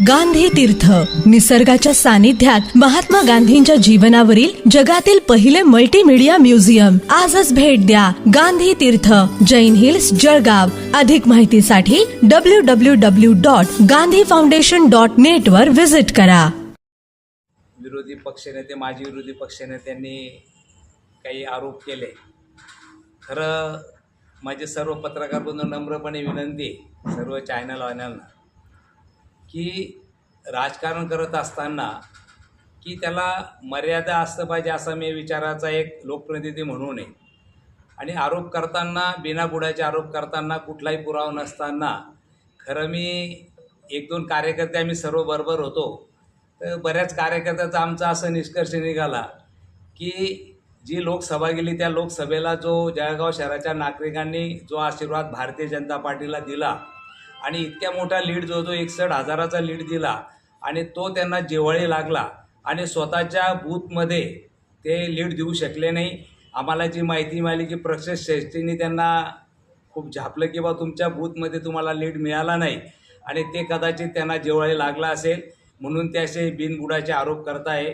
गांधी तीर्थ. निसर्गाच्या सानिध्यात महात्मा गांधींच्या जीवनावरील जगातील पहिले मल्टीमीडिया म्युझियम आजच भेट द्या गांधी तीर्थ जैन हिल्स जळगाव. अधिक माहितीसाठी W W W dot Gandhi foundation dot net वर व्हिजिट करा. विरोधी पक्षनेते माजी विरोधी पक्षनेत्यांनी काही आरोप केले. खरं माझे सर्व पत्रकार बंधू नम्रपणे विनंती सर्व सर्व चॅनलवाल्यांना की राजकारण करत असताना की त्याला मर्यादा असतं पाहिजे असा मी विचाराचा एक लोकप्रतिनिधी म्हणून आहे. आणि आरोप करताना बिना बुडाचे आरोप करताना कुठलाही पुरावा नसताना खरं मी एक दोन कार्यकर्ते आम्ही सर्व बरोबर होतो. तर बऱ्याच कार्यकर्त्याचा आमचा असं निष्कर्ष निघाला की जी लोकसभा गेली त्या लोकसभेला जो जळगाव शहराच्या नागरिकांनी जो आशीर्वाद भारतीय जनता पार्टीला दिला आणि इतक्या मोठा लीड जो जो एकसठ हजाराचा लीड दिला आणि तो त्यांना जेवळी लागला आणि स्वतःच्या बूथमध्ये ते लीड देऊ शकले नाही. आम्हाला जी माहिती मिळाली की प्रक्षेस श्रेष्ठींनी त्यांना खूप झापलं की बा तुमच्या बूथमध्ये तुम्हाला लीड मिळाला नाही आणि ते कदाचित त्यांना जेवळी लागला असेल म्हणून ते असे बिनबुडाचे आरोप करताय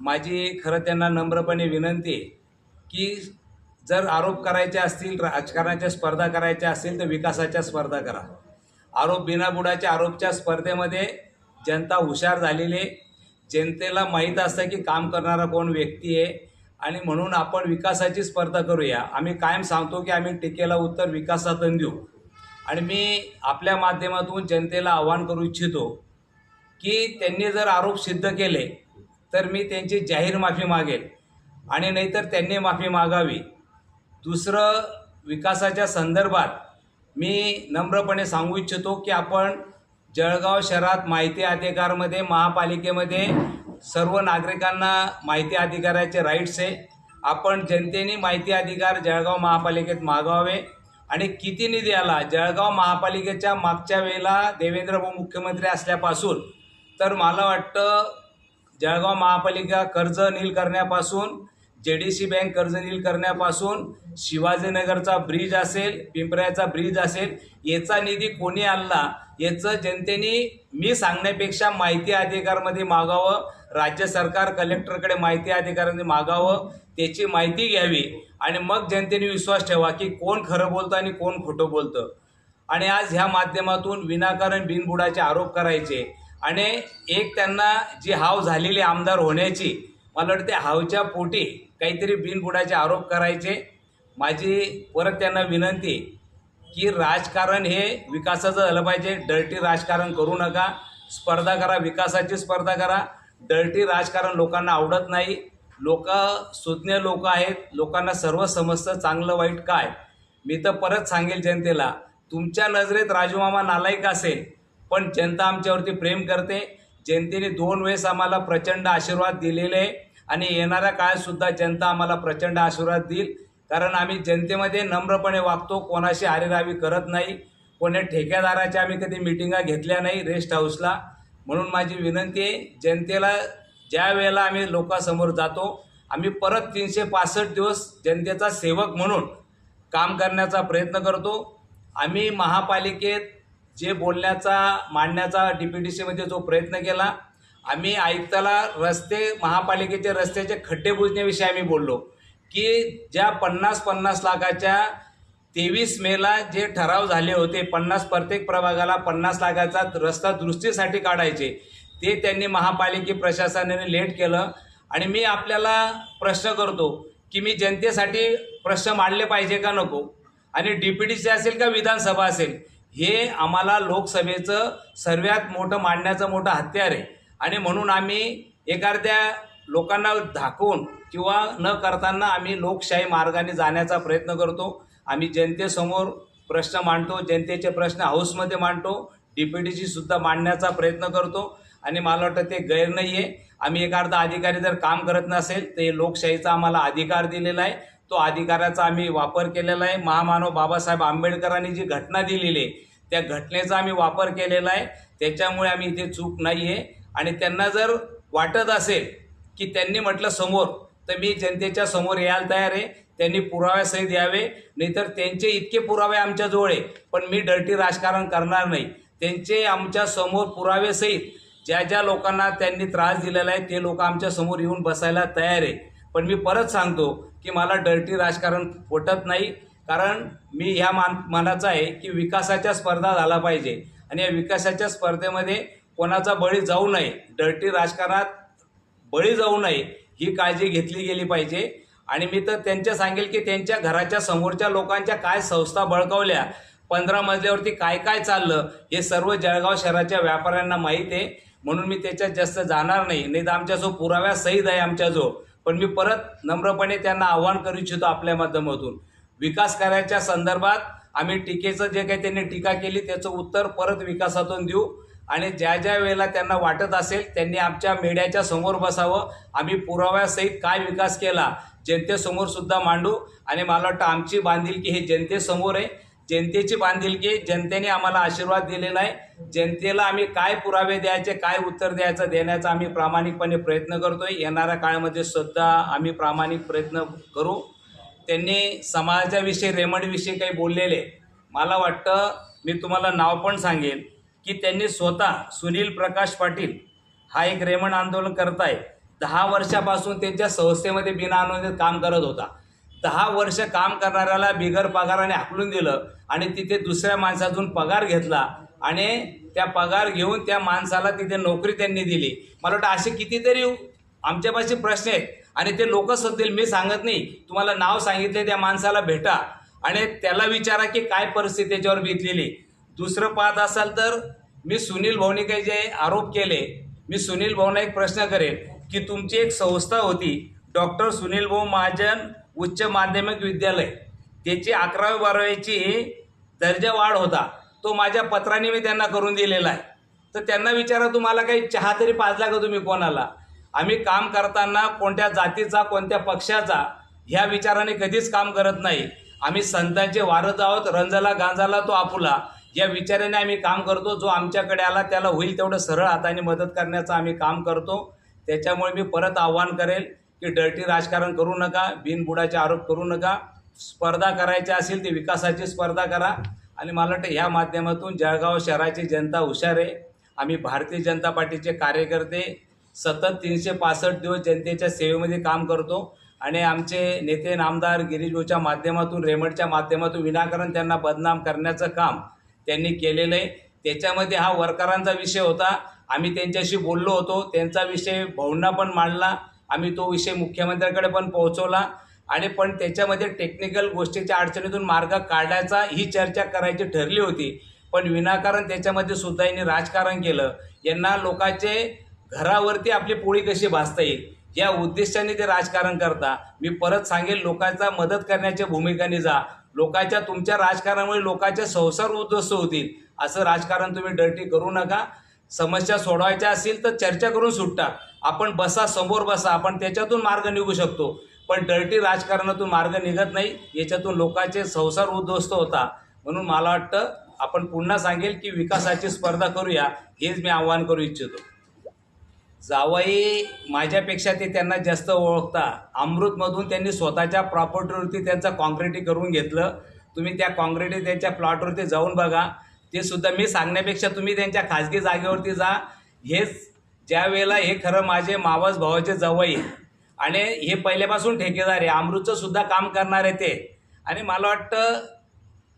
माझी खरं त्यांना नम्रपणे विनंती आहे की जर आरोप करायचे असतील राजकारणाच्या स्पर्धा करायच्या असतील तर विकासाच्या स्पर्धा करा. आरोप बिनाबुडाच्या आरोपच्या स्पर्धेमध्ये जनता हुशार झालेली आहे. जनतेला माहीत असतं की काम करणारा कोण व्यक्ती आहे. आणि म्हणून आपण विकासाची स्पर्धा करूया. आम्ही कायम सांगतो की आम्ही टीकेला उत्तर विकासातून देऊ. आणि मी आपल्या माध्यमातून जनतेला आवाहन करू इच्छितो की त्यांनी जर आरोप सिद्ध केले तर मी त्यांची जाहीर माफी मागेल. आणि नाहीतर त्यांनी माफी मागावी. दुसरं विकासाच्या संदर्भात मी नम्रपणे सांगू इच्छितो की आपण जळगाव शहरात माहिती अधिकारमध्ये महापालिकेमध्ये सर्व नागरिकांना माहिती अधिकाराचे राईट्स आहे. आपण जनतेने माहिती अधिकार जळगाव महापालिकेत मागावे आणि किती निधी आला? जळगाव महापालिकेच्या मागच्या वेळेला देवेंद्र भाऊ मुख्यमंत्री असल्यापासून तर मला वाटतं जळगाव महापालिका कर्ज नील करण्यापासून जे डी सी बँक कर्जनील करण्यापासून शिवाजीनगरचा ब्रिज असेल पिंपऱ्याचा ब्रिज असेल याचा निधी कोणी आणला याचं जनतेने मी सांगण्यापेक्षा माहिती अधिकारमध्ये मागावं राज्य सरकार कलेक्टरकडे माहिती अधिकारामध्ये मागावं त्याची माहिती घ्यावी आणि मग जनतेने विश्वास ठेवा की कोण खरं बोलतं आणि कोण खोटं बोलतं. आणि आज ह्या माध्यमातून विनाकारण बिनबुडाचे आरोप करायचे आणि एक त्यांना जी हाव झालेली आमदार होण्याची मला वाटते हावच्या पोटी काहीतरी बिनबुडाचे आरोप करायचे. माझी परत त्यांना विनंती की राजकारण हे विकासाचं झालं पाहिजे. डर्टी राजकारण करू नका. स्पर्धा करा विकासाची स्पर्धा करा. डर्टी राजकारण लोकांना आवडत नाही. लोक सुज्ञ लोक आहेत. लोकांना सर्व समजतं चांगलं वाईट काय. मी तर परत सांगेल जनतेला तुमच्या नजरेत राजूमामा नालायक असेल पण जनता आमच्यावरती प्रेम करते. जनतेने दोन वेळेस आम्हाला प्रचंड आशीर्वाद दिलेले आहे. आणि येणाऱ्या काळातसुद्धा जनता आम्हाला प्रचंड आशीर्वाद देईल. कारण आम्ही जनतेमध्ये नम्रपणे वागतो कोणाशी आरेरावी करत नाही कोणी ठेकेदाराच्या आम्ही कधी मिटिंगा घेतल्या नाही रेस्ट हाऊसला. म्हणून माझी विनंती आहे जनतेला ज्या वेळेला आम्ही लोकांसमोर जातो आम्ही परत तीनशे पासष्ट दिवस जनतेचा सेवक म्हणून काम करण्याचा प्रयत्न करतो. आम्ही महापालिकेत जे बोलण्याचा मांडण्याचा डी पी डी सीमध्ये जो प्रयत्न केला आम्ही आयुक्ताला रस्ते महापालिकेचे रस्त्याचे खड्डे बुजण्याविषयी आम्ही बोललो की ज्या पन्नास पन्नास लाखाच्या तेवीस मेला जे ठराव झाले होते पन्नास प्रत्येक प्रभागाला पन्नास लाखाचा रस्ता दुरुस्तीसाठी काढायचे ते त्यांनी महापालिके प्रशासनाने लेट केलं. आणि मी आपल्याला प्रश्न करतो की मी जनतेसाठी प्रश्न मांडले पाहिजे का नको? आणि डी पी डी सी असेल का विधानसभा असेल? हे आम्हाला लोकसभेचं सर्वात मोठं मांडण्याचं मोठं हत्यार आहे. आणि म्हणून आम्ही एखाद्या लोकांना धाकून किंवा न करताना आम्ही लोकशाही मार्गाने जाण्याचा प्रयत्न करतो. आम्ही जनतेसमोर प्रश्न मांडतो जनतेचे प्रश्न हाऊसमध्ये मांडतो डी पी सुद्धा मांडण्याचा प्रयत्न करतो. आणि मला वाटतं ते गैर नाही आहे आम्ही एखादा अधिकारी जर काम करत नसेल तर हे लोकशाहीचा आम्हाला अधिकार दिलेला आहे. तो अधिकाराचा आम्ही वापर केलेला आहे. महामानव बाबासाहेब आंबेडकरांनी जी घटना दिलेली आहे त्या घटनेचा आम्ही वापर केलेला आहे. त्याच्यामुळे आम्ही इथे चूक नाही आहे आणि त्यांना जर वाटत असेल की त्यांनी म्हटलं समोर तर मी जनतेच्या समोर यायला तयार आहे. त्यांनी पुराव्यासहित यावे. नाहीतर त्यांचे इतके पुरावे आमच्याजवळ आहे पण मी डर्टी राजकारण करणार नाही. त्यांचे आमच्यासमोर पुरावेसहित ज्या ज्या लोकांना त्यांनी त्रास दिलेला आहे ते लोक आमच्यासमोर येऊन बसायला तयार आहे. पण मी परत सांगतो की मला डर्टी राजकारण पटत नाही कारण मी ह्या मान मानाचा आहे की विकासाच्या स्पर्धा झाला पाहिजे. आणि या विकासाच्या स्पर्धेमध्ये कोणाचा बळी जाऊ नये डर्टी राजकारणात बळी जाऊ नये ही काळजी घेतली गेली पाहिजे. आणि मी तर त्यांच्या सांगेल की त्यांच्या घराच्या समोरच्या लोकांच्या काय संस्था बळकावल्या पंधरा मजल्यावरती काय काय चाललं हे सर्व जळगाव शहराच्या व्यापाऱ्यांना माहीत आहे. म्हणून मी त्याच्यात जास्त जाणार नाही. नाही तर आमच्याजवळ पुराव्या पुराव्यासहित आहे आमच्याजवळ पण मी परत नम्रपणे त्यांना आव्हान करू इच्छितो आपल्या माध्यमातून. विकास करायच्या संदर्भात आम्ही टीकेचं जे काही त्यांनी टीका केली त्याचं उत्तर परत विकासातून देऊ. आणि ज्या ज्या वेळेला त्यांना वाटत असेल त्यांनी आमच्या मीडियाच्या समोर बसावं. आम्ही पुराव्यासहित काय विकास केला? जनतेसमोर सुद्धा मांडू. आणि मला वाटतं आमची बांधिलकी ही जनतेसमोर आहे. जनतेची बांधिलकी जनतेने आम्हाला आशीर्वाद दिलेला आहे. जनतेला आम्ही काय पुरावे द्यायचे काय उत्तर द्यायचं देण्याचा आम्ही प्रामाणिकपणे प्रयत्न करतोय. येणाऱ्या काळामध्ये सुद्धा आम्ही प्रामाणिक प्रयत्न करू. त्यांनी समाजाविषयी रेमंडविषयी काही बोललेले. मला वाटतं मी तुम्हाला नाव पण सांगेन. की त्यांनी स्वतः सुनील प्रकाश पाटील हा एक रेमंड आंदोलन करताय. दहा वर्षापासून त्यांच्या संस्थेमध्ये बिना काम करत होता. दहा वर्ष काम करणाऱ्याला बिगर पगाराने हाकलून दिलं आणि तिथे दुसऱ्या माणसातून पगार घेतला आणि त्या पगार घेऊन त्या माणसाला तिथे नोकरी त्यांनी दिली. मला वाटतं असे कितीतरी आमच्यापाशी प्रश्न आहेत. आणि ते लोक सध्या मी सांगत नाही. तुम्हाला नाव सांगितले त्या माणसाला भेटा आणि त्याला विचारा की काय परिस्थिती त्याच्यावर बितलेली दुसरं पाहत असाल तर मी सुनील भाऊने जे आरोप केले मी सुनील भाऊना एक प्रश्न करेन की तुमची एक संस्था होती डॉक्टर सुनील भाऊ महाजन उच्च माध्यमिक विद्यालय. त्याची अकरावी बारावीची दर्जा वाढ होता. तो माझ्या पत्राने मी त्यांना करून दिलेला आहे. तर त्यांना विचारा तुम्हाला काही चहा तरी पाजला का तुम्ही कोणाला? आम्ही काम करताना कोणत्या जातीचा कोणत्या पक्षाचा ह्या विचाराने कधीच काम करत नाही. आम्ही संतांचे वारत आहोत रंजला गांजाला तो आपुला. या विचाराने आम्ही काम करतो जो आमच्याकडे आला त्याला होईल तेवढं सरळ हाताने मदत करण्याचं आम्ही काम करतो. त्याच्यामुळे मी परत आव्हान करेल की डर्टी राजकारण करू नका बिनबुडाचे आरोप करू नका. स्पर्धा करायची असेल ती विकासाची स्पर्धा करा. आणि मला वाटतं ह्या माध्यमातून जळगाव शहराची जनता हुशार आहे. आम्ही भारतीय जनता पार्टीचे कार्यकर्ते सतत तीनशे पासष्ट दिवस जनतेच्या सेवेमध्ये काम करतो. आणि आमचे नेते नामदार गिरीजोच्या माध्यमातून रेमंडच्या माध्यमातून विनाकारण त्यांना बदनाम करण्याचं काम त्यांनी केलेलं आहे त्याच्यामध्ये हा वर्करांचा विषय होता. आम्ही त्यांच्याशी बोललो होतो. त्यांचा विषय भाऊंना पण मांडला. आम्ही तो विषय मुख्यमंत्र्याकडे पण पोहोचवला. आणि पण त्याच्यामध्ये टेक्निकल गोष्टीच्या अडचणीतून मार्ग काढायचा ही चर्चा करायची ठरली होती. पण विनाकारण त्याच्यामध्ये सुद्धा यांनी राजकारण केलं. यांना लोकांचे घरावरती आपली पोळी कशी भासता येईल? या उद्देशाने ते राजकारण करता. मी परत सांगेल लोकांचा मदत करण्याच्या भूमिकाने जा. लोकांच्या तुमच्या राजकारणामुळे लोकांचे संसार उद्ध्वस्त होतील. असं राजकारण तुम्ही डर्टी करू नका. समस्या सोडवायच्या असतील तर चर्चा करून सुटता. आपण बसा समोर बसा. आपण त्याच्यातून मार्ग निघू शकतो. पण डर्टी राजकारणातून मार्ग निघत नाही. याच्यातून लोकांचे संसार उद्ध्वस्त होता. म्हणून मला वाटतं आपण पुन्हा सांगेल की विकासाची स्पर्धा करूया. हेच मी आव्हान करू इच्छितो. जावई माझ्यापेक्षा ते त्यांना जास्त ओळखता. अमृतमधून त्यांनी स्वतःच्या प्रॉपर्टीवरती त्यांचं कॉन्क्रिटी करून घेतलं. तुम्ही त्या कॉन्क्रिटी त्यांच्या प्लॉटवरती जाऊन बघा. ते सुद्धा मी सांगण्यापेक्षा तुम्ही त्यांच्या खाजगी जागेवरती जा. हेच ज्या वेळेला हे खरं माझे मावस भावाचे जवळ आणि हे पहिल्यापासून ठेकेदार आहे. अमृतचं सुद्धा काम करणार आहे ते. आणि मला वाटतं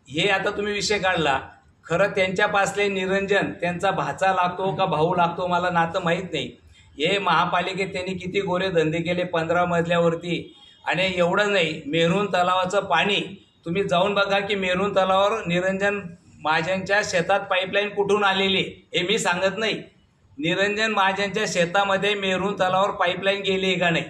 हे आता तुम्ही विषय काढला. खरं त्यांच्यापासले निरंजन त्यांचा भाचा लागतो का भाऊ लागतो मला नातं माहीत नाही. हे महापालिकेत त्यांनी किती गोरे धंदे केले पंधरा मजल्यावरती. आणि एवढं नाही मेरून तलावाचं पाणी तुम्ही जाऊन बघा की मेरून तलावावर निरंजन महाजनच्या शेतात पाईपलाईन कुठून आलेली हे मी सांगत नाही. निरंजन महाजनच्या शेतामध्ये मेरून तलावावर पाईपलाईन गेली आहे का नाही?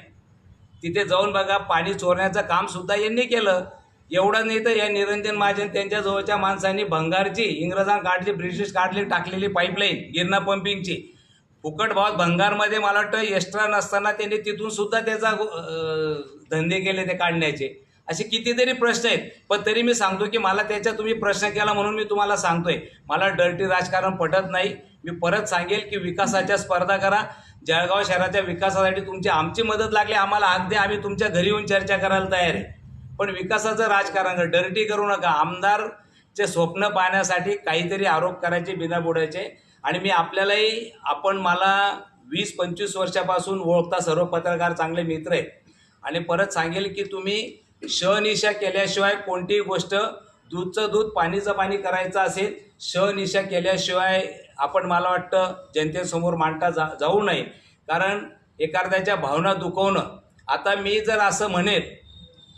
तिथे जाऊन बघा पाणी चोरण्याचं कामसुद्धा यांनी केलं. एवढं नाही तर या निरंजन महाजन त्यांच्या जवळच्या माणसांनी भंगारची इंग्रजां काढली ब्रिटिश काढली टाकलेली पाईपलाईन गिरणा पंपिंगची फुकट भावात भंगारमध्ये मला वाटतं एक्स्ट्रा नसताना त्यांनी तिथून सुद्धा त्याचा धंदे केले ते काढण्याचे. असे कितीतरी प्रश्न आहेत. पण तरी मी सांगतो की मला त्याच्या तुम्ही प्रश्न केला म्हणून मी तुम्हाला सांगतोय. मला डर्टी राजकारण पटत नाही. मी परत सांगेल की विकासाच्या स्पर्धा करा. जळगाव शहराच्या विकासासाठी तुमची आमची मदत लागली. आम्हाला हाक द्या आम्ही तुमच्या घरी येऊन चर्चा करायला तयार आहे. पण विकासाचं राजकारण डर्टी करू नका. आमदारचे स्वप्न पाहण्यासाठी काहीतरी आरोप करायचे बिनाबुडाचे आणि मी आपल्यालाही आपण मला वीस पंचवीस वर्षापासून ओळखता सर्व पत्रकार चांगले मित्र आहेत. आणि परत सांगेल की तुम्ही शनिशा केल्याशिवाय कोणतीही गोष्ट दूधचं दूध पाणीचं पाणी करायचं असेल शनिशा केल्याशिवाय आपण मला वाटतं जनतेसमोर मांडता जा जाऊ नये. कारण एखाद्याच्या भावना दुखवणं आता मी जर असं म्हणेल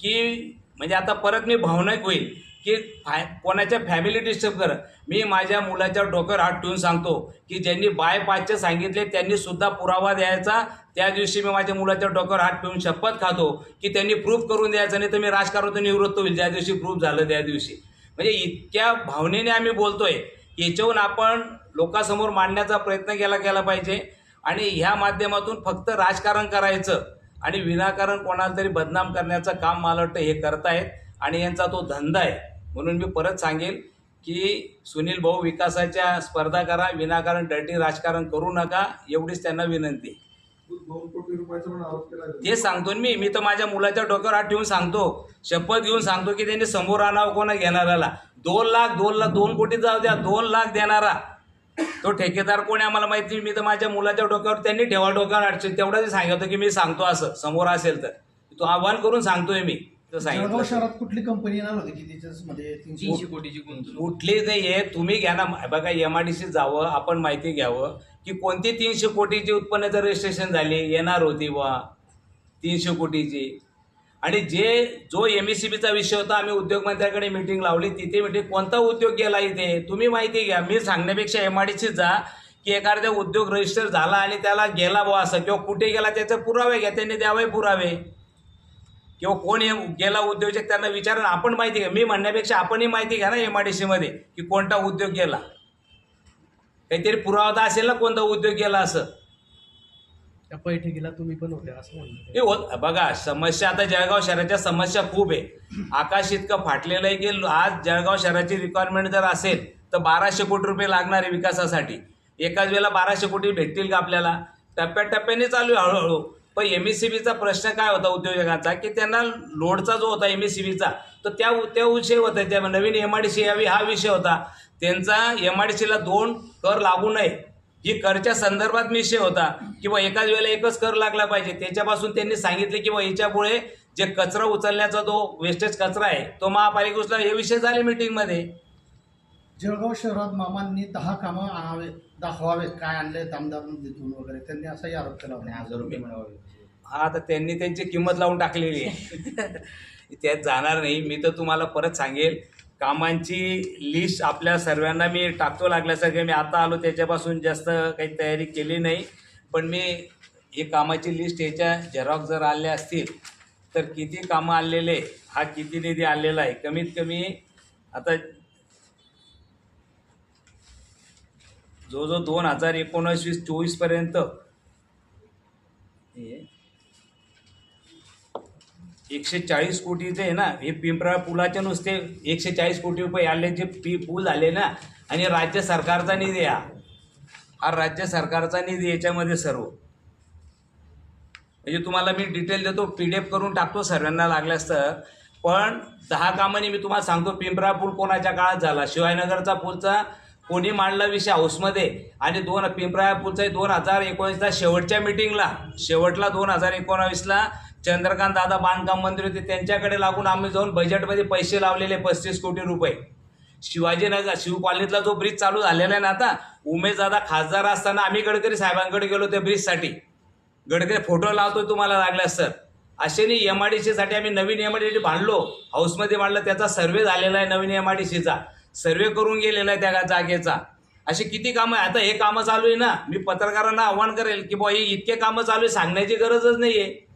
की म्हणजे आता परत मी भावनिक होईल की फाय कोणाच्या फॅमिली डिस्टर्ब कर मी माझ्या मुलाच्या डोक्यावर हात ठेवून सांगतो की ज्यांनी बाय पाचचे सांगितले त्यांनी सुद्धा पुरावा द्यायचा. त्या दिवशी मी माझ्या मुलाच्या डोक्यावर हात ठेवून शपथ खातो की त्यांनी प्रूफ करून द्यायचं नाही तर मी राजकारणातून निवृत्त होईल. ज्या दिवशी प्रूफ झालं त्या दिवशी. म्हणजे इतक्या भावनेने आम्ही बोलतोय. याच्याहून आपण लोकांसमोर मांडण्याचा प्रयत्न केला गेला पाहिजे. आणि ह्या माध्यमातून फक्त राजकारण करायचं आणि विनाकारण कोणाला तरी बदनाम करण्याचं काम मला वाटतं हे करतायत. आणि यांचा तो धंदा आहे. म्हणून मी परत सांगेल की सुनील भाऊ विकासाच्या स्पर्धा करा विनाकारण डर्टी राजकारण करू नका एवढीच त्यांना विनंती. ते सांगतो मी. मी तर माझ्या मुलाच्या डोक्यावर हात ठेवून सांगतो. शपथ घेऊन सांगतो की त्यांनी समोर आणावं हो, कोणा घेणाऱ्याला. दोन लाख दोन लाख दोन कोटी जाऊ द्या. दोन लाख देणारा. तो ठेकेदार कोण आम्हाला माहिती मी तर माझ्या मुलाच्या डोक्यावर त्यांनी ठेवा डोक्यावर अडचण तेवढंच सांगितलं की मी सांगतो असं. समोर असेल तर. तो आव्हान करून सांगतोय मी. जळगाव सांगितलं शहरात कुठली कंपनी येणार होती की त्याच्यामध्ये तीनशे कोटीची गुंतवणूक. कुठली नाही आहे तुम्ही घ्या ना. बघा एम आय डी सी जावं आपण माहिती घ्यावं की कोणती तीनशे कोटीची उत्पन्नाचं रजिस्ट्रेशन झाली येणार होती बा तीनशे कोटीची. आणि जे जो एम एस सी बीचा विषय होता आम्ही उद्योगमंत्र्याकडे मिटिंग लावली तिथे मिटिंग कोणता उद्योग गेला इथे? तुम्ही माहिती घ्या. मी सांगण्यापेक्षा एम आय डी सीत जा की एखाद्या उद्योग रजिस्टर झाला आणि त्याला गेला बुवा असं किंवा कुठे गेला त्याचे पुरावे घ्या त्यांनी द्यावे पुरावे. किंवा कोण हे गेला उद्योजक त्यांना विचारा आपण माहिती घ्या. मी म्हणण्यापेक्षा आपणही माहिती घ्या ना एम आय डी सीमध्ये की कोणता उद्योग गेला. काहीतरी पुरावा असेल ना कोणता उद्योग गेला असं. त्या बैठकीला तुम्ही पण होते असं म्हणलं हे होत बघा समस्या आता जळगाव शहराच्या समस्या खूप आहे. आकाश इतकं फाटलेलं आहे की आज जळगाव शहराची रिक्वायरमेंट जर असेल तर बाराशे कोटी रुपये लागणार आहे विकासासाठी. एकाच वेळेला बाराशे कोटी भेटतील का आपल्याला? टप्प्याटप्प्याने चालू आहे हळूहळू. पण एम एस सी बीचा प्रश्न काय होता उद्योजकांचा? की त्यांना लोडचा जो होता एम एस सी बीचा तर त्या त्या विषय होता त्या नवीन एम आय डी सी यावी हा विषय होता. त्यांचा एम आय डी सीला दोन कर लागू नये. ही करच्या संदर्भात विषय होता. किंवा एकाच वेळेला एकच कर लागला पाहिजे. त्याच्यापासून त्यांनी सांगितले की बा याच्यामुळे जे कचरा उचलण्याचा जो वेस्टेज कचरा आहे तो महापालिका उचला हे विषय झाले मीटिंगमध्ये जळगाव शहरात मामांनी दहा कामं आणावे. दाखवावेत काय आणले आमदार निधीतून वगैरे. त्यांनी असाही आरोप केला होता. हा तर त्यांनी त्यांची किंमत लावून टाकलेली आहे. त्यात जाणार नाही. मी तर तुम्हाला परत सांगेल कामांची लिस्ट आपल्या सर्वांना मी टाकतो लागल्यासारखं. मी आता आलो त्याच्यापासून जास्त काही तयारी केली नाही. पण मी ही कामाची लिस्ट याच्या झेरॉक्स जर आल्या असतील तर किती कामं आलेले हा किती निधी आलेला आहे? कमीत कमी आता जो जो दोन हजार एकोणीस वीस चोवीसपर्यंत एकशे चाळीस कोटीचे आहे ना हे पिंपरा पुलाचे नुसते एकशे चाळीस कोटी रुपये आले जे पी पूल झाले ना आणि राज्य सरकारचा निधी हा. हा राज्य सरकारचा निधी याच्यामध्ये सर्व. म्हणजे तुम्हाला मी डिटेल देतो पी डी एफ करून टाकतो सर्वांना लागल्यास तर पण दहा कामाने मी तुम्हाला सांगतो पिंपरा पूल कोणाच्या काळात झाला? शिवायनगरचा पूलचा कोणी मांडला विषय हाऊसमध्ये? आणि दोन पिंपरा दोन हजार एकोणीसला शेवटच्या मिटिंगला शेवटला दोन हजार एकोणावीसला चंद्रकांत दादा बांधकाम मंत्री होते. त्यांच्याकडे लागून आम्ही जाऊन बजेटमध्ये पैसे लावलेले पस्तीस कोटी रुपये. शिवाजीनगर शिव कॉलनीतला जो ब्रिज चालू झालेला आहे ना आता उमेश दादा खासदार असताना आम्ही गडकरी साहेबांकडे गेलो त्या ब्रिजसाठी. गडकरी फोटो लावतोय तुम्हाला लागल्यास सर. असे नाही एम आय डी सीसाठी आम्ही नवीन एम आय डी सी बांधलो हाऊसमध्ये बांधलं त्याचा सर्वे झालेला आहे नवीन एम आय डी सीचा सर्वे करून गेलेला आहे त्या जागेचा. असे किती कामं आहे आता हे कामं चालू आहे ना. मी पत्रकारांना आव्हान करेल की बुवा हे इतके कामं चालू आहे सांगण्याची गरजच नाही आहे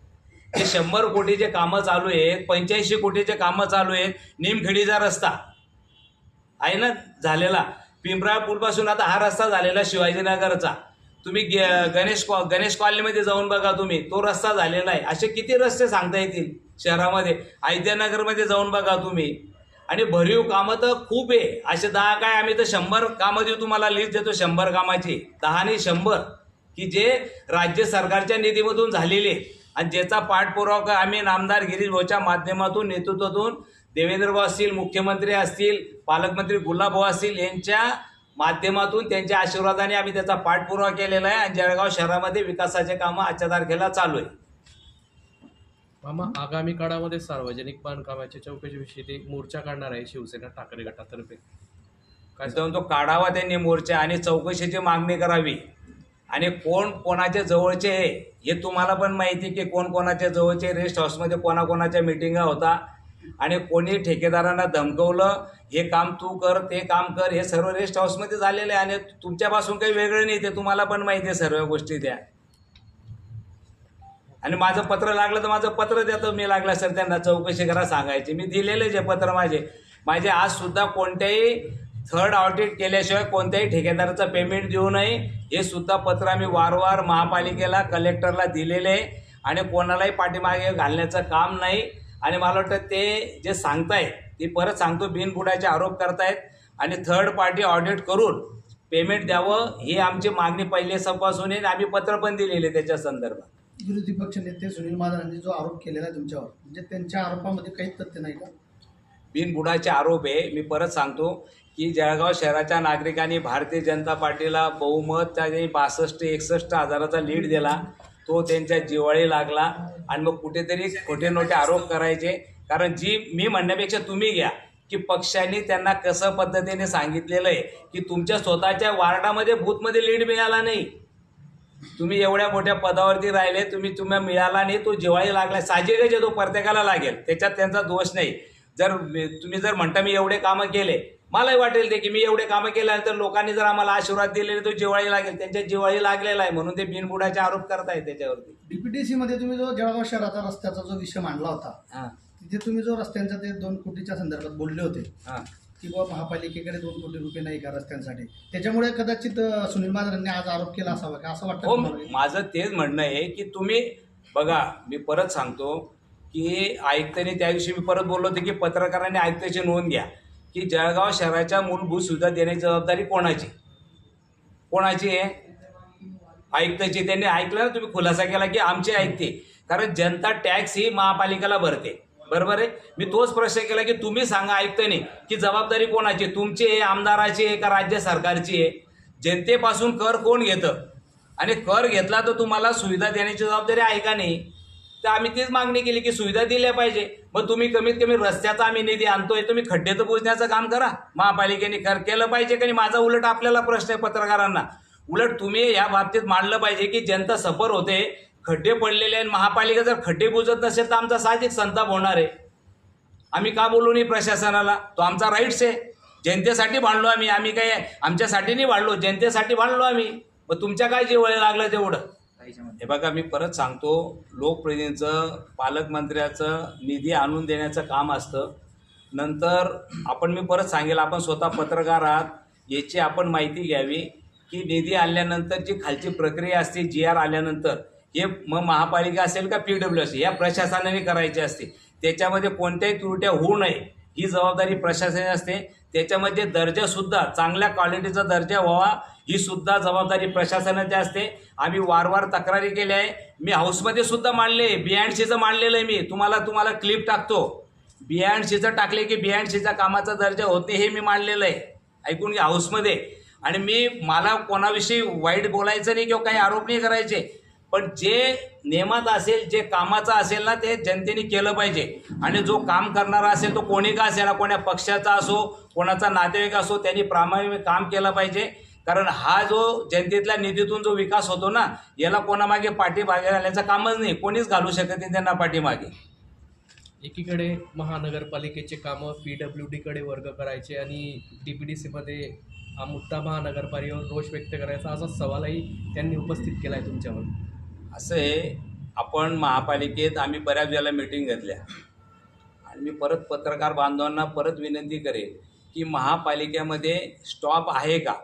हे शंभर कोटीचे कामं चालू आहेत पंच्याऐंशी कोटीचे कामं चालू आहेत निमखेडीचा रस्ता. आहे ना? झालेला. पिंपरा पूलपासून आता हा रस्ता झालेला शिवाजीनगरचा. तुम्ही गे गणेश कॉ गणेश कॉलनीमध्ये जाऊन बघा तुम्ही. तो रस्ता झालेला आहे. असे किती रस्ते सांगता येतील शहरामध्ये? अयोध्यानगरमध्ये जाऊन बघा तुम्ही. आणि भरीव कामं तर खूप आहे. असे दहा काय आम्ही तर शंभर कामं देऊ तुम्हाला लिस्ट देतो शंभर कामाची. दहा शंभर. की जे राज्य सरकारच्या निधीमधून झालेले आणि ज्याचा पाठपुरावा आम्ही नामदार गिरीश भाऊच्या माध्यमातून नेतृत्वातून देवेंद्रभाऊ असतील मुख्यमंत्री असतील पालकमंत्री गुलाबभाऊ असतील यांच्या माध्यमातून त्यांच्या आशीर्वादाने आम्ही त्याचा पाठपुरावा केलेला आहे. आणि जळगाव शहरामध्ये विकासाचे कामं आजच्या तारखेला चालू आहे. मामा आगामी काळामध्ये सार्वजनिक बांधकामाच्या चौकशीविषयी ते मोर्चा काढणार आहे शिवसेना ठाकरे गटातर्फे. काय काय तो काढावा त्यांनी मोर्चा आणि चौकशीची मागणी करावी. आणि कोण कोणाच्या जवळचे आहे हे तुम्हाला पण माहिती की कोण कोणाच्या जवळचे रेस्ट हाऊसमध्ये कोणाकोणाच्या मिटिंगा होता. आणि कोणी ठेकेदारांना धमकवलं हे काम तू कर ते काम कर हे सर्व रेस्ट हाऊसमध्ये झालेलं आहे. आणि तुमच्यापासून काही वेगळं नाही ते तुम्हाला पण माहिती आहे सर्व गोष्टी त्या. आणि माझं पत्र लागलं तर माझं पत्र देतो. मी लागलं सर त्यांना चौकशी करा सांगायची. मी दिलेले जे पत्र माझे. माझे आजसुद्धा कोणत्याही थर्ड ऑडिट केल्याशिवाय कोणत्याही ठेकेदाराचं पेमेंट देऊ नये. हे सुद्धा पत्र आम्ही वारंवार महापालिकेला कलेक्टरला दिलेले आहे. आणि कोणालाही पाठीमागे घालण्याचं काम नाही. आणि मला वाटतं ते जे सांगतायत ते परत सांगतो बिनबुडाचे आरोप करतायत. आणि थर्ड पार्टी ऑडिट करून पेमेंट द्यावं ही आमची मागणी पहिले सपासून आहे आम्ही पत्र पण दिलेले त्याच्या संदर्भात. विरोधी पक्ष नेते सुनील महाजनांनी जो आरोप केलेला आहे तुमच्यावर म्हणजे त्यांच्या आरोपामध्ये काहीच तथ्य नाही का? बिनबुडाचे आरोप आहे. मी परत सांगतो की जळगाव शहराच्या नागरिकांनी भारतीय जनता पार्टीला बहुमत त्यांनी बासष्ट एकसष्ट हजाराचा लीड दिला तो त्यांच्या जिवाळी लागला आणि मग कुठेतरी खोटे नोटे आरोप करायचे. कारण जी मी म्हणण्यापेक्षा तुम्ही घ्या की पक्षांनी त्यांना कसं पद्धतीने सांगितलेलं आहे की तुमच्या स्वतःच्या वार्डामध्ये बूथमध्ये लीड मिळाला नाही. तुम्ही एवढ्या मोठ्या पदावरती राहिले तुम्ही तुम्हाला मिळाला नाही तो जिवाळी लागला साहजिकच आहे तो प्रत्येकाला लागेल. त्याच्यात त्यांचा दोष नाही. जर तुम्ही जर म्हणता मी एवढे कामं केले मलाही वाटेल ते की मी एवढे कामं केल्यानंतर लोकांनी जर आम्हाला आशीर्वाद दिलेले तो जिवाळी लागेल. त्यांच्या जिवाळी लागलेला आहे म्हणून ते बिनबुडाचे आरोप करतायत त्याच्यावरती. डीपीडीसी मध्ये तुम्ही जो जळगाव शहराचा रस्त्याचा जो विषय मांडला होता हां. तिथे तुम्ही जो रस्त्यांचा ते दोन कोटीच्या संदर्भात बोलले होते की बाबा महापालिकेकडे दोन कोटी रुपये नाही का रस्त्यांसाठी? त्याच्यामुळे कदाचित सुनील महाजनांनी आज आरोप केला असावा का? असं वाटतं हो तुम्हाला? माझं तेच म्हणणं आहे की तुम्ही बघा मी परत सांगतो की आयुक्तांनी त्या दिवशी मी परत बोललो होतो की पत्रकारांनी आयुक्ताची नोंद घ्या की जळगाव शहराच्या मूलभूत सुविधा देण्याची जबाबदारी कोणाची? कोणाची आहे? आयुक्ताची. त्यांनी ऐकलं ना तुम्ही खुलासा केला की आमची ऐकते कारण जनता टॅक्स ही महापालिकेला भरते. बरोबर आहे? मी तोच प्रश्न केला की तुम्ही सांगा आयुक्तांनी की जबाबदारी कोणाची? तुमची आहे आमदाराची आहे का राज्य सरकारची आहे? जनतेपासून कर कोण घेतं? आणि कर घेतला तर तुम्हाला सुविधा देण्याची जबाबदारी आहे का नाही? तर आम्ही तीच मागणी केली की सुविधा दिल्या पाहिजे. मग तुम्ही कमीत कमी रस्त्याचा आम्ही निधी आणतोय तुम्ही खड्डे तर काम करा. महापालिकेने कर केलं पाहिजे का नाही? माझा उलट आपल्याला प्रश्न आहे पत्रकारांना. उलट तुम्ही या बाबतीत मांडलं पाहिजे की जनता सफर होते खड्डे पडलेले आणि महापालिका जर खड्डे बुजत नसेल तर आमचा साहजिक संताप होणार आहे. आम्ही का बोलू नाही प्रशासनाला? तो आमचा राईट्स आहे. जनतेसाठी भांडलो आम्ही. आम्ही काय आमच्यासाठी नाही भांडलो. जनतेसाठी भांडलो आम्ही. मग तुमच्या काय जे वेळ लागलं तेवढं? हे बघा मी परत सांगतो. लोकप्रतिनिधींचं पालकमंत्र्याचं निधी आणून देण्याचं काम असतं. नंतर आपण मी परत सांगेल आपण स्वतः पत्रकार आहात. याची आपण माहिती घ्यावी. की निधी आणल्यानंतर जी खालची प्रक्रिया असते जी आर आल्यानंतर हे मग महापालिका असेल का पी डब्ल्यू असेल या प्रशासनाने करायची असते. त्याच्यामध्ये कोणत्याही त्रुट्या होऊ नये ही जबाबदारी प्रशासनाची असते. त्याच्यामध्ये दर्जासुद्धा चांगल्या क्वालिटीचा दर्जा व्हावा ही सुद्धा जबाबदारी प्रशासनाची असते. आम्ही वारंवार तक्रारी केल्या आहे. मी हाऊसमध्ये सुद्धा मांडले बियाणशीचं मांडलेलं आहे मी. तुम्हाला तुम्हाला क्लिप टाकतो. बियाणशीचं टाकले की बियाणशीचा कामाचा दर्जा होते हे मी मांडलेलं आहे. ऐकून घ्या हाऊसमध्ये. आणि मी मला कोणाविषयी वाईट बोलायचं नाही किंवा काही आरोप नाही करायचे. पण जे नियमाचा असेल जे कामाचं असेल ना ते जनतेने केलं पाहिजे. आणि जो काम करणारा असेल तो कोणी का असेल कोण्या पक्षाचा असो कोणाचा नातेवाईक असो त्यांनी प्रामाणिक काम केलं पाहिजे. कारण हा जो जनतेतल्या निधीतून जो विकास होतो ना याला कोणामागे पाठीमागे घालण्याचं कामच नाही. कोणीच घालू शकत नाही त्यांना पाठीमागे. एकीकडे महानगरपालिकेचे कामं पी डब्ल्यू डीकडे वर्ग करायचे आणि डी पी डी सीमध्ये हा मुद्दा महानगरपालिकेवर रोष व्यक्त करायचा असा सवालही त्यांनी उपस्थित केला आहे तुमच्यावर. असं आहे आपण महापालिकेत आम्ही बऱ्याच वेळेला मीटिंग घेतल्या. आणि मी परत पत्रकार बांधवांना परत विनंती करेन की महापालिकेमध्ये स्टॉप आहे का?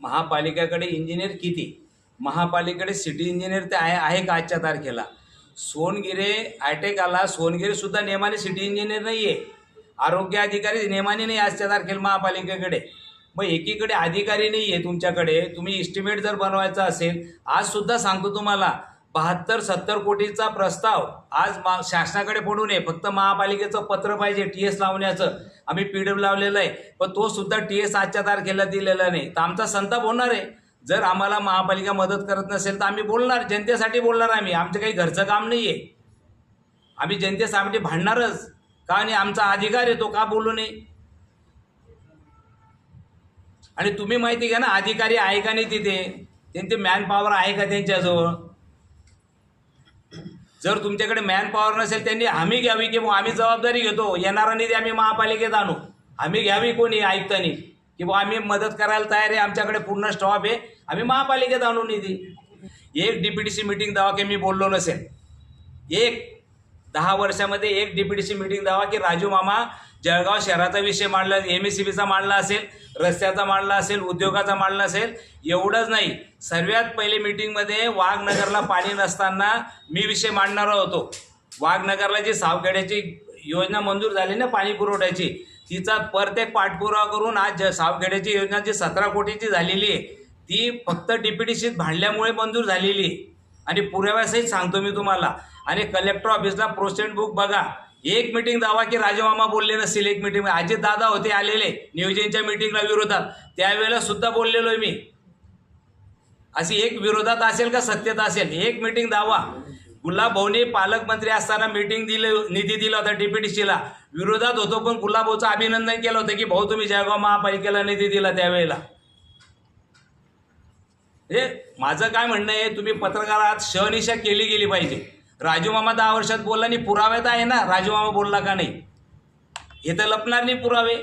महापालिकेकडे इंजिनियर किती? महापालिकेकडे सिटी इंजिनियर ते आहे आहे का आजच्या तारखेला? सोनगिरे हायटेक आला सोनगिरेसुद्धा नेमाने सिटी इंजिनियर नाही आहे आरोग्य अधिकारी नेमाने नाही आजच्या तारखेला महापालिकेकडे. मग एकीकडे अधिकारी नाही आहे तुमच्याकडे. तुम्ही इस्टिमेट जर बनवायचा असेल आजसुद्धा सांगतो तुम्हाला बहात्तर सत्तर कोटीचा प्रस्ताव. आज मा शासनाकडे पडू नये. फक्त महापालिकेचं पत्र पाहिजे टी एस लावण्याचं. आम्ही पी डब्ल्यू लावलेलं आहे. पण तो सुद्धा टी एस आजच्या तारखेला दिलेला नाही. तर आमचा संताप होणार आहे. जर आम्हाला महापालिका मदत करत नसेल तर आम्ही बोलणार जनतेसाठी बोलणार आम्ही. आमचं काही घरचं काम नाही आहे आम्ही जनतेसाठी भांडणारच. का आणि आमचा अधिकार आहे तो का बोलू नये? आणि तुम्ही माहिती घ्या ना अधिकारी आहे का नाही तिथे? त्यांचे मॅन पॉवर आहे का त्यांच्याजवळ? जर तुमच्याकडे मॅन पॉवर नसेल त्यांनी हमी घ्यावी की मग आम्ही जबाबदारी घेतो येणारा निधी आम्ही महापालिकेत आणू. आम्ही घ्यावी कोणी आयुक्तांनी? की बा आम्ही मदत करायला तयार आहे आमच्याकडे पूर्ण स्टॉप आहे आम्ही महापालिकेत आणू निधी. एक D P T C meeting दावा की मी बोललो नसेल. एक दहा वर्षामध्ये एक D P T C meeting दावा की राजू मामा जळगाव शहराचा विषय मांडला एम एस सी बीचा मांडला असेल रस्त्याचा मांडला असेल उद्योगाचा मांडला असेल एवढंच नाही. सर्वात पहिले मीटिंगमध्ये वाघनगरला पाणी नसताना मी विषय मांडणारा होतो. वाघनगरला जी सावखेड्याची योजना मंजूर झाली ना पाणी पुरवठ्याची तिचा प्रत्येक पाठपुरावा करून आज ज- सावखेड्याची योजना जी सतरा कोटीची झालेली आहे ती फक्त डी पी डी सीत भांडल्यामुळे मंजूर झालेली आहे. आणि पुराव्यासहित सांगतो मी तुम्हाला. आणि कलेक्टर ऑफिसला प्रोसेंट बुक बघा. एक मिटिंग दावा की राजमामा बोलले नसतील एक मिटिंग अजित दादा होते आलेले. नियोजनच्या मिटिंगला विरोधात. त्यावेळेला सुद्धा बोललेलो आहे मी. अशी एक विरोधात असेल का सत्यता असेल? एक मिटिंग दावा. गुलाब भाऊने पालकमंत्री असताना मिटिंग दिले निधी दिला होता डीपीटीसीला विरोधात होतो पण गुलाब भाऊचं अभिनंदन केलं होतं की भाऊ तुम्ही जळगाव महापालिकेला निधी दिला त्यावेळेला. म्हणजे माझं काय म्हणणं आहे तुम्ही पत्रकारात शहनिशा केली गेली पाहिजे. राजू मामा दहा वर्षात बोलला आणि पुराव्यात आहे ना राजू मामा बोलला का नाही? हे तर लपणार नाही पुरावे.